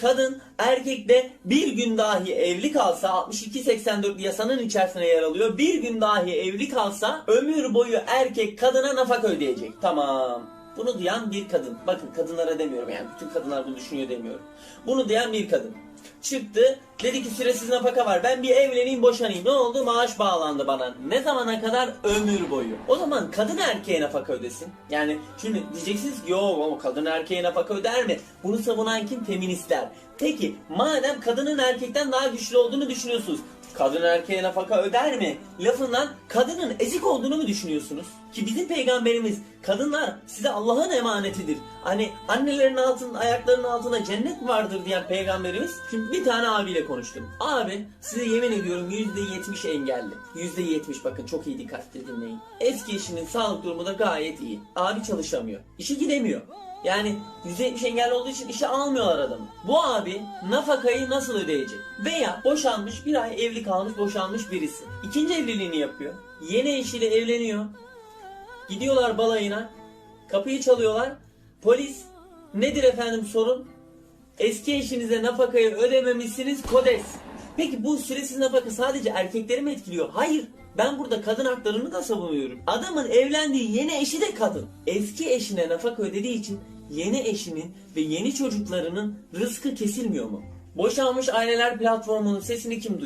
Kadın erkekle bir gün dahi evli kalsa 62-84 yasanın içerisine yer alıyor. Bir gün dahi evli kalsa ömür boyu erkek kadına nafaka ödeyecek. Tamam. Bunu duyan bir kadın. Bakın kadınlara demiyorum yani bütün kadınlar bunu düşünüyor demiyorum. Bunu duyan bir kadın. Çıktı dedi ki süresiz nafaka var ben bir evleneyim boşanayım. Ne oldu maaş bağlandı bana. Ne zamana kadar ömür boyu. O zaman kadın erkeğe nafaka ödesin. Yani şimdi diyeceksiniz ki yok ama kadın erkeğe nafaka öder mi? Bunu savunan kim? Feministler. Peki madem kadının erkekten daha güçlü olduğunu düşünüyorsunuz. Kadın erkeğe nafaka öder mi? Lafından kadının ezik olduğunu mu düşünüyorsunuz? Ki bizim peygamberimiz kadınlar size Allah'ın emanetidir. Hani annelerin altında ayaklarının altında cennet vardır diyen peygamberimiz. Şimdi bir tane abiyle konuştum. Abi size yemin ediyorum %70 engelli. %70 bakın çok iyi dikkatli dinleyin. Eski eşinin sağlık durumu da gayet iyi. Abi çalışamıyor. İşe gidemiyor. Yani %70 engelli olduğu için işe almıyorlar adamı. Bu abi nafakayı nasıl ödeyecek? Veya boşanmış bir ay evli kalmış boşanmış birisi. İkinci evliliğini yapıyor. Yeni eşiyle evleniyor. Gidiyorlar balayına. Kapıyı çalıyorlar. Polis nedir efendim sorun? Eski eşinize nafakayı ödememişsiniz kodes. Peki bu süresiz nafaka sadece erkekleri mi etkiliyor? Hayır. Ben burada kadın haklarını da savunuyorum. Adamın evlendiği yeni eşi de kadın. Eski eşine nafaka ödediği için yeni eşinin ve yeni çocuklarının rızkı kesilmiyor mu? Boşanmış aileler platformunun sesini kim duyuyor?